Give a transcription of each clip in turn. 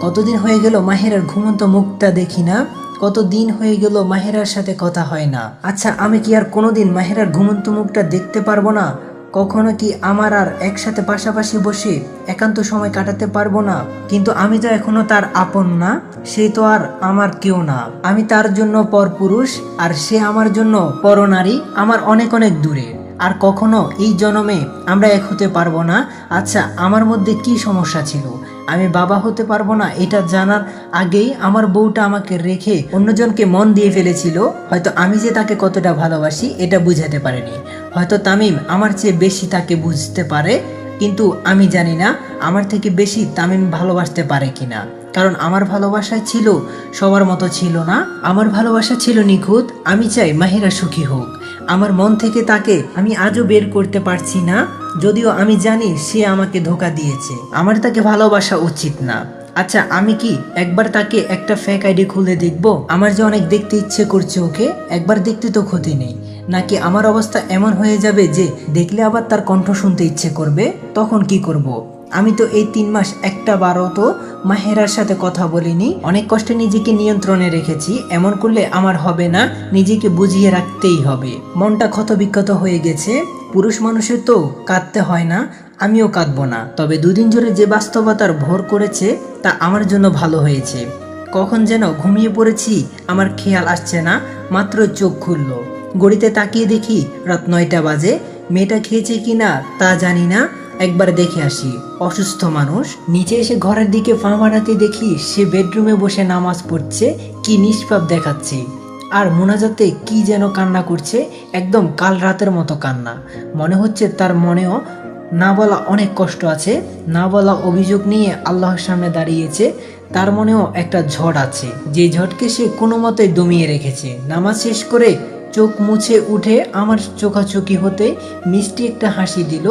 কতদিন হয়ে গেল মাহেরার ঘুমন্ত মুখটা দেখি না কত দিন হয়ে গেল মাহেরার সাথে কথা হয় না। আচ্ছা আমি কি আর কোনোদিন মাহেরার ঘুমন্ত মুখটা দেখতে পারব না? কখনো কি আমার আর একসাথে পাশাপাশি বসে একান্ত সময় কাটাতে পারব না? কিন্তু আমি তো এখনও তার আপন না, সে তো আর আমার কেউ না। আমি তার জন্য পরপুরুষ, আর সে আমার জন্য পরনারী, আমার অনেক অনেক দূরে। আর কখনো এই জন্মে আমরা এক হতে পারব না। আচ্ছা আমার মধ্যে কি সমস্যা ছিল? আমি বাবা হতে পারব না, এটা জানার আগেই আমার বউটা আমাকে রেখে অন্যজনকে মন দিয়ে ফেলেছিল। হয়তো আমি যে তাকে কতটা ভালোবাসি, এটা বুঝাতে পারেনি। হয়তো তামিম আমার চেয়ে বেশি তাকে বুঝতে পারে, কিন্তু আমি জানি না আমার থেকে বেশি তামিম ভালোবাসতে পারে কিনা। কারণ আমার ভালোবাসায় ছিল, সবার মতো ছিল না। আমার ভালোবাসা ছিল নিখুঁত, আমি চাই মাহিরা সুখী হোক। আমার মন থেকে তাকে আমি আজও বের করতে পারছি না, যদিও আমি জানি সে আমাকে ধোকা দিয়েছে। আমার তাকে ভালোবাসা উচিত না। আচ্ছা আমি কি একবার তাকে একটা ফেক আইডি খুলে দেখব? আমার যে অনেক দেখতে ইচ্ছে করছে ওকে, একবার দেখতে তো ক্ষতি নেই। নাকি আমার অবস্থা এমন হয়ে যাবে যে দেখলে আবার তার কণ্ঠ শুনতে ইচ্ছে করবে? তখন কি করব। আমি তো এই তিন মাস একটা বারও তো মাহেরার সাথে কথা বলিনি। অনেক কষ্টে নিজেকে নিয়ন্ত্রণে রেখেছি। এমন করলে আমার হবে না, নিজেকে বুঝিয়ে রাখতেই হবে। মনটা ক্ষত বিক্ষত হয়ে গেছে। পুরুষ মানুষের তো কাঁদতে হয় না, আমিও কাঁদবো না। তবে দুদিন ধরে যে বাস্তবতার ভর করেছে, তা আমার জন্য ভালো হয়েছে। কখন যেন ঘুমিয়ে পড়েছি, আমার খেয়াল আসছে না, মাত্র চোখ খুললো। গড়িতে তাকিয়ে দেখি, রাত নয়টা বাজে। মেয়েটা খেয়েছে কিনা, তা জানি না। একবার দেখে আসি, অসুস্থ মানুষ। নিচে এসে ঘরের দিকে পা বাড়াতে দেখি সে বেডরুমে বসে নামাজ পড়ছে, কি নিষ্পাপ দেখাচ্ছে। আর মোনাজাতে কি যেন কান্না করছে, একদম কাল রাতের মতো কান্না। মনে হচ্ছে তার মনেও না বলা অনেক কষ্ট আছে, না বলা অভিযোগ নিয়ে আল্লাহর সামনে দাঁড়িয়েছে, তার মনেও একটা ঝড় আছে। যে ঝড়কে সে কোনো মতে দমিয়ে রেখেছে। নামাজ শেষ করে চোখ মুছে উঠে আমার চোখাচোখি হতে মিষ্টি একটা হাসি দিল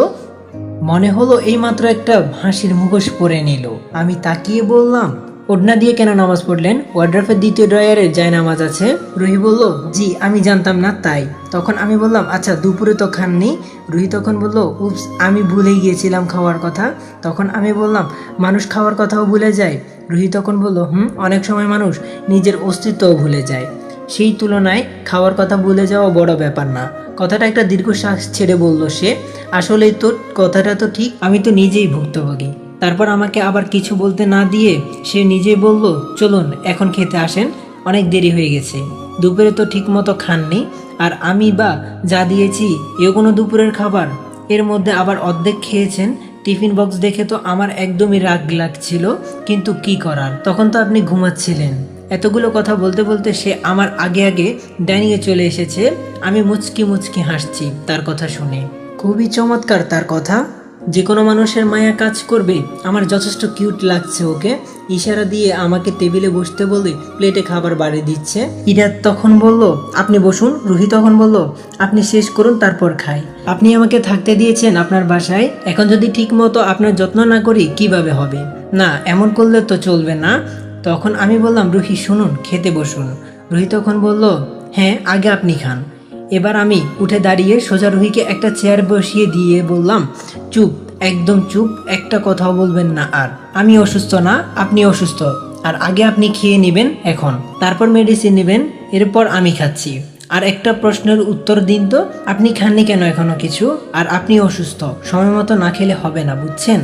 মনে হলো এইমাত্র একটা হাসির মুখোশ পরে নিল। আমি তাকিয়ে বললাম, ওড়না দিয়ে কেন নামাজ পড়লেন? ওয়ার্ড্রফের দ্বিতীয় ড্রয়ারে যায় নামাজ আছে। রুহি বলল, জি, আমি জানতাম না তাই। তখন আমি বললাম আচ্ছা দুপুরে তো খাননি? রুহি তখন বলল উপস আমি ভুলে গিয়েছিলাম খাওয়ার কথা। তখন আমি বললাম, মানুষ খাওয়ার কথাও ভুলে যায়? রুহি তখন বলল, হুম, অনেক সময় মানুষ নিজের অস্তিত্বও ভুলে যায়। সেই তুলনায় খাওয়ার কথা ভুলে যাওয়া বড় ব্যাপার না। কথাটা একটা দীর্ঘশ্বাস ছেড়ে বলল সে, আসলেই তো, কথাটা তো ঠিক, আমি তো নিজেই ভুক্তভোগী। তারপর আমাকে আবার কিছু বলতে না দিয়ে সে নিজেই বলল, চলুন, এখন খেতে আসেন, অনেক দেরি হয়ে গেছে। দুপুরে তো ঠিক মতো খাননি, আর আমি বা যা দিয়েছি এ কোনো দুপুরের খাবার? এর মধ্যে আবার অর্ধেক খেয়েছেন, টিফিন বক্স দেখে তো আমার একদমই রাগ লাগছিল, কিন্তু কি করার? তখন তো আপনি ঘুমাচ্ছিলেন। এতগুলো কথা বলতে বলতে সে আমার আগে আগে ডাইনিংয়ে চলে এসেছে। আমি মুচকি মুচকি হাসছি তার কথা শুনে। খুবই চমৎকার তার কথা। যে কোনো মানুষের মায়া কাজ করবে। আমার যথেষ্ট কিউট লাগছে ওকে। ইশারা দিয়ে আমাকে টেবিলে বসতে বলে প্লেটে খাবার বাড়ি দিচ্ছে। ইরাত তখন বলল, আপনি বসুন। রুহি তখন বলল, আপনি শেষ করুন, তারপর খাই। আপনি আমাকে থাকতে দিয়েছেন আপনার বাসায়। এখন যদি ঠিক মতো আপনার যত্ন না করি, কীভাবে হবে? না, এমন করলে তো চলবে না। তখন আমি বললাম, রুহি, শুনুন, খেতে বসুন। রুহি তখন বলল হ্যাঁ আগে আপনি খান। এবার আমি উঠে দাঁড়িয়ে সোজা রুহিকে একটা চেয়ার বসিয়ে দিয়ে বললাম, চুপ, একদম চুপ, একটা কথাও বলবেন না আর। আমি অসুস্থ না, আপনি অসুস্থ। আর আগে আপনি খেয়ে নেবেন এখন, তারপর মেডিসিন নেবেন, এরপর আমি খাচ্ছি। আর একটা প্রশ্নের উত্তর দিন তো, আপনি খাননি কেন এখনও কিছু? আর আপনি অসুস্থ। সময় মতো না খেলে হবে না, বুঝছেন?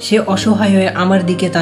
সে অসহায় হয়ে আমার দিকে তাকিয়ে